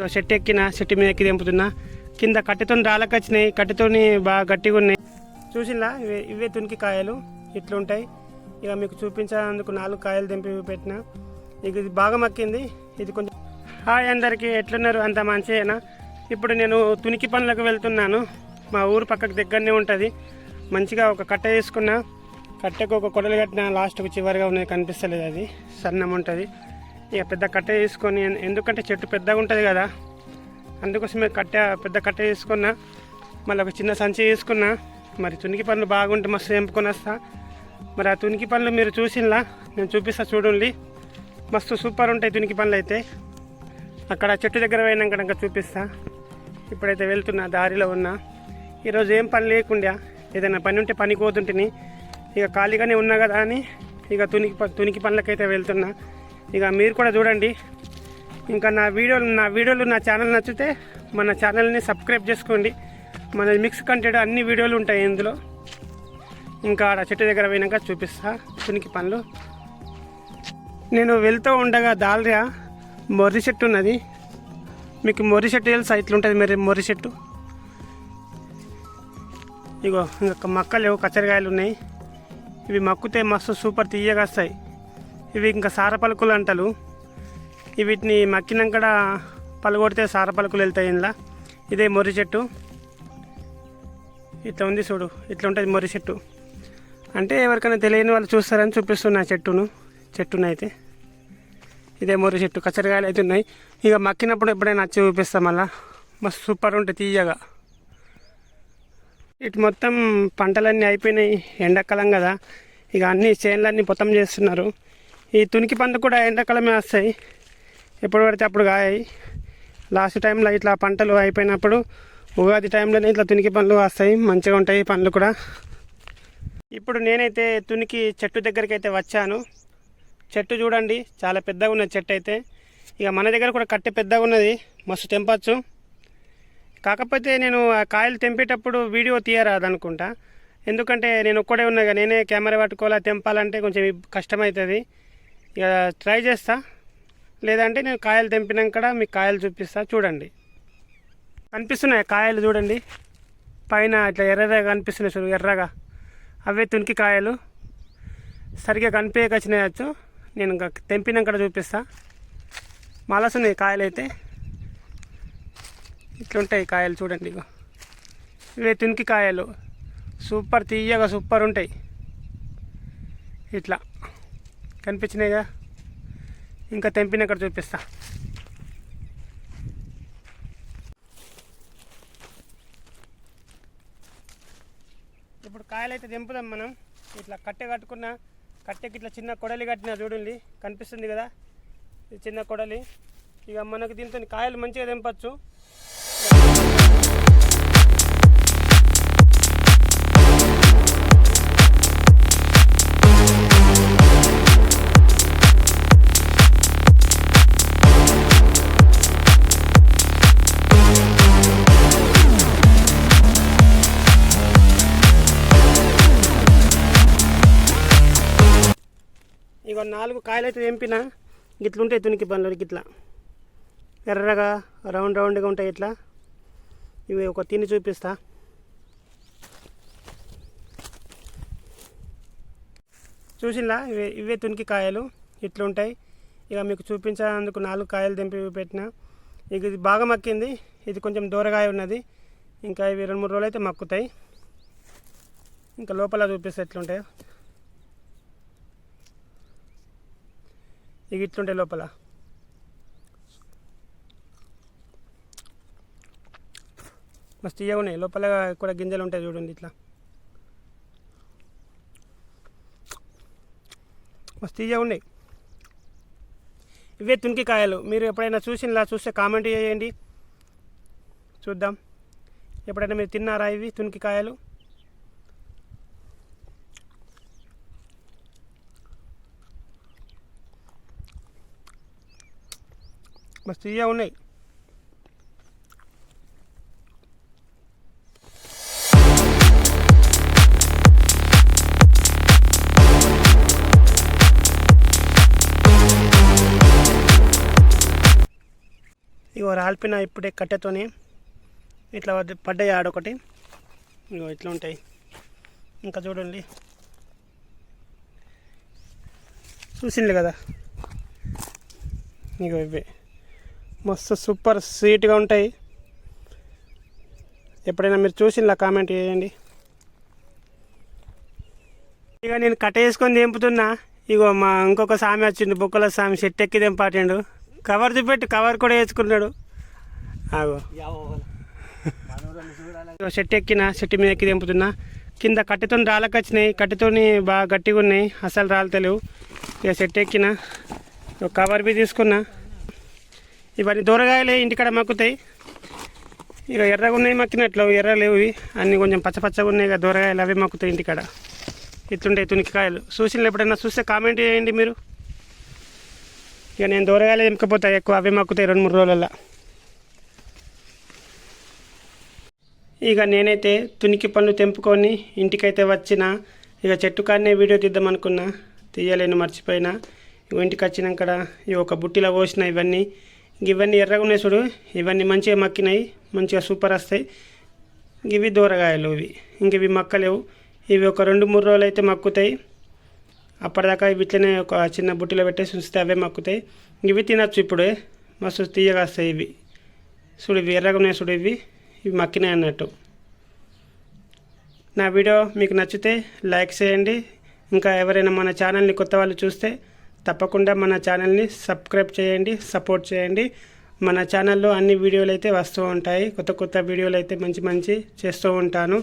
చెట్టు ఎక్కిన చెట్టు మీద ఎక్కి తెంపుతున్నా కింద కట్టెతో రాళ్ళకొచ్చినాయి కట్టెతోని బాగా గట్టిగా ఉన్నాయి. చూసిందా ఇవే ఇవే తునికి కాయలు ఇట్లుంటాయి. ఇక మీకు చూపించేందుకు నాలుగు కాయలు తెంపి పెట్టిన. ఇక ఇది బాగా మక్కింది. ఇది కొంచెం హాయ్ అందరికీ ఎట్లున్నారు? అంత మంచిగా ఇప్పుడు నేను తునికి పనులకు వెళ్తున్నాను. మా ఊరు పక్కకు దగ్గరనే ఉంటుంది. మంచిగా ఒక కట్ట వేసుకున్నా కట్టెకు ఒక కొడలు కట్టిన లాస్ట్కు చివరిగా ఉన్నది కనిపిస్తలేదు అది. సన్నం ఉంటుంది. ఇక పెద్ద కట్ట తీసుకొని ఎందుకంటే చెట్టు పెద్దగా ఉంటుంది కదా. అందుకోసమే కట్ట పెద్ద కట్ట తీసుకున్నా మళ్ళీ ఒక చిన్న సంచి తీసుకున్నా మరి తునికి పనులు బాగుంటే మస్తు తెంపుకొని వస్తా. మరి ఆ తునికి పనులు మీరు చూసినలా నేను చూపిస్తా చూడండి. మస్తు సూపర్ ఉంటాయి తునికి పనులు అయితే. అక్కడ చెట్టు దగ్గర పోయినాక ఇంకా చూపిస్తా. ఇప్పుడైతే వెళ్తున్నా దారిలో ఉన్నా. ఈరోజు ఏం పని లేకుండా. ఏదైనా పని ఉంటే పనికి పోతుంటిని. ఇక ఖాళీగానే ఉన్నా కదా అని ఇక తునికి ప- తునికి పనులకైతే వెళ్తున్నా. ఇక మీరు కూడా చూడండి. ఇంకా నా వీడియోలు నా వీడియోలు నా ఛానల్ నచ్చితే మన ఛానల్ని సబ్స్క్రైబ్ చేసుకోండి. మన మిక్స్ కంటెంట్ అన్ని వీడియోలు ఉంటాయి ఇందులో. ఇంకా ఆడ చెట్టు దగ్గర పోయినాక చూపిస్తా. తునికి పనులు. నేను వెళ్తూ ఉండగా దాల్రియా మొర్రి చెట్టు ఉన్నది. మీకు మొర్రి చెట్టు తెలుసా? ఇట్లుంటుంది మరి మొర్రి చెట్టు. ఇగో ఇంకా మక్కలు కచ్చరికాయలు ఉన్నాయి. ఇవి మక్కుతే మస్తు సూపర్ తీయగా వస్తాయి. ఇవి ఇంకా సార పలుకులు అంటారు వీటిని మక్కినాక పలుగొడితే సార పలుకులు వెళ్తాయి ఇందులో. ఇదే మొర్రి చెట్టు. ఇట్లా ఉంది చూడు ఇట్లా ఉంటుంది మొర్రి చెట్టు. అంటే ఎవరికైనా తెలియని వాళ్ళు చూస్తారని చూపిస్తున్నా చెట్టును చెట్టును అయితే ఇదే మొర్రి చెట్టు కచ్చరికాయలు అయితే ఉన్నాయి. ఇక మక్కినప్పుడు ఎప్పుడైనా వచ్చి చూపిస్తాం మళ్ళా. మస్తు సూపర్ ఉంటుంది తీయగా. ఇటు మొత్తం పంటలన్నీ అయిపోయినాయి ఎండాకాలం కదా. ఇక అన్ని చేనులన్నీ పొతం చేస్తున్నారు. ఈ తునికి పండ్లు కూడా ఎండాకాలమే వస్తాయి. ఎప్పుడు పడితే అప్పుడు కాయాయి. లాస్ట్ టైంలో ఇట్లా పంటలు అయిపోయినప్పుడు ఉగాది టైంలోనే ఇట్లా తునికి పండ్లు వస్తాయి. మంచిగా ఉంటాయి పండ్లు కూడా. ఇప్పుడు నేనైతే తునికి చెట్టు దగ్గరికి అయితే వచ్చాను. చెట్టు చూడండి చాలా పెద్దగా ఉన్న చెట్టు అయితే. ఇక మన దగ్గర కూడా కట్టె పెద్దగా ఉన్నది. మస్తు తెంపచ్చు. కాకపోతే నేను ఆ కాయలు తెంపేటప్పుడు వీడియో తీయరాదనుకుంటా. ఎందుకంటే నేను ఒక్కడే ఉన్నాగా నేనే కెమెరా పట్టుకోవాలా తెంపాలంటే కొంచెం కష్టమవుతుంది. ఇక ట్రై చేస్తా. లేదంటే నేను కాయలు తెంపినాక మీకు కాయలు చూపిస్తా. చూడండి. కనిపిస్తున్నాయి కాయలు చూడండి. పైన ఇట్లా ఎర్రగా కనిపిస్తున్నాయి చూడు ఎర్రగా. అవే తునికి కాయలు. సరిగ్గా కనిపించకొచ్చినాయచ్చు నేను ఇంకా తెంపినాక చూపిస్తా. మలసున్నాయి కాయలు అయితే ఇట్లుంటాయి కాయలు చూడండి ఇగో. ఇవే తునికి కాయలు. సూపర్ తీయగా సూపర్ ఉంటాయి. ఇట్లా. కనిపించినాయిగా. ఇంకా తెంపినక్కడ చూపిస్తా. ఇప్పుడు కాయలైతే అయితే తెంపుదాం మనం. ఇట్లా కట్టె కట్టుకున్న కట్టెకి ఇట్లా చిన్న కొడలి కట్టిన చూడండి కనిపిస్తుంది కదా? ఇది చిన్న కొడలి. ఇక మనకు దీంతో కాయలు మంచిగా తెంపచ్చు. ఇక నాలుగు కాయలు అయితే తెంపిన గిట్లుంటాయి తునికి పనులు గిట్లా. ఎర్రగా రౌండ్ రౌండ్గా ఉంటాయి ఇట్లా. ఇవి ఒక తిని చూపిస్తా. చూసిందా ఇవే ఇవే తునికి కాయలు ఇట్లుంటాయి. ఇక మీకు చూపించేందుకు నాలుగు కాయలు తెంపి పెట్టిన. ఇక ఇది బాగా మక్కింది. ఇది కొంచెం దూరగాయ ఉన్నది. ఇంకా ఇవి రెండు మూడు రోజులు అయితే మక్కుతాయి. ఇంకా లోపల చూపిస్తే ఎట్లుంటాయో. ఇక ఇట్లుంటాయి లోపల. మస్తు తీయగా ఉన్నాయి. లోపల కూడా గింజలు ఉంటాయి చూడండి ఇట్లా. మస్తు తీయగా ఉన్నాయి. ఇవే తునికి కాయలు మీరు ఎప్పుడైనా చూసినలా చూస్తే కామెంట్ చేయండి. చూద్దాం. ఎప్పుడైనా మీరు తిన్నారా ఇవి తునికి మస్తు తీయగా ఉన్నాయి ఇగో రాల్పిన ఇప్పుడే కట్టెతోని ఇట్లా పడ్డాయి ఆడొకటి ఇగో ఇట్లా ఉంటాయి. ఇంకా చూడండి. చూసింది కదా? ఇగో ఇవే మస్తు సూపర్ స్వీట్గా ఉంటాయి. ఎప్పుడైనా మీరు చూసిందా కామెంట్ చేయండి. ఇక నేను కట్ట వేసుకొని దింపుతున్నా ఇగో మా ఇంకొక స్వామి వచ్చిండు బొక్కల స్వామి చెట్టు ఎక్కి దింపాటిండు కవర్ చూపెట్టి కవర్ కూడా వేసుకున్నాడు. ఆగో. చెట్టు ఎక్కిన చెట్టు మీద ఎక్కి దింపుతున్నా కింద కట్టెతో రాళ్ళకి వచ్చినాయి. కట్టెతోని బాగా గట్టిగా ఉన్నాయి. అసలు రాలతలేవు. ఇక చెట్టు ఎక్కిన కవర్ బి తీసుకున్నా. ఇవన్నీ దూరగాయలే ఇంటికాడ మక్కుతాయి. ఇక ఎర్రగా ఉన్నాయి మక్కినట్లు ఎర్ర లేవు అన్నీ కొంచెం పచ్చ పచ్చగా ఉన్నాయి ఇక దూరగాయలు అవి మక్కుతాయి ఇంటికాడ. ఇట్లుండే తునికికాయలు చూసిన ఎప్పుడైనా చూస్తే కామెంట్ చేయండి మీరు. ఇక నేను దూరగాయలు ఎంకపోతాయి ఎక్కువ అవే మక్కుతాయి రెండు మూడు రోజులలో ఇక నేనైతే తునికి పళ్ళు తెంపుకొని ఇంటికైతే వచ్చిన ఇక చెట్టు కాడనే వీడియో తీద్దాం అనుకున్నా. తీయలేను మర్చిపోయినా. ఇగో ఇంటికి వచ్చినాక ఇవి ఒక బుట్టిలో పోసిన ఇవన్నీ. ఇవన్నీ ఎర్రగా ఉన్నాయి చూడు ఇవన్నీ మంచిగా మక్కినాయి మంచిగా సూపర్ వస్తాయి. ఇవి దూరగాయలు ఇవి. ఇంక ఇవి మక్కలేవు. ఇవి ఒక రెండు మూడు రోజులు అయితే మక్కుతాయి. అప్పటిదాకా ఇవి ఇట్లనే ఒక చిన్న బుట్టిలో పెట్టేసి ఉంచితే అవే మక్కుతాయి. ఇవి తినచ్చు ఇప్పుడే. మస్తు తీయగా వస్తాయి ఇవి. చూడు ఇవి ఎర్రగా ఉన్నాయి చూడు ఇవి. ఇవి మక్కినాయి అన్నట్టు. నా వీడియో మీకు నచ్చితే లైక్ చేయండి. ఇంకా ఎవరైనా మన ఛానల్ని కొత్త వాళ్ళు చూస్తే తప్పకుండా మన ఛానల్ని సబ్స్క్రైబ్ చేయండి సపోర్ట్ చేయండి. మన ఛానల్లో అన్ని వీడియోలు అయితే వస్తూ ఉంటాయి. కొత్త కొత్త వీడియోలు అయితే మంచి మంచి చేస్తూ ఉంటాను.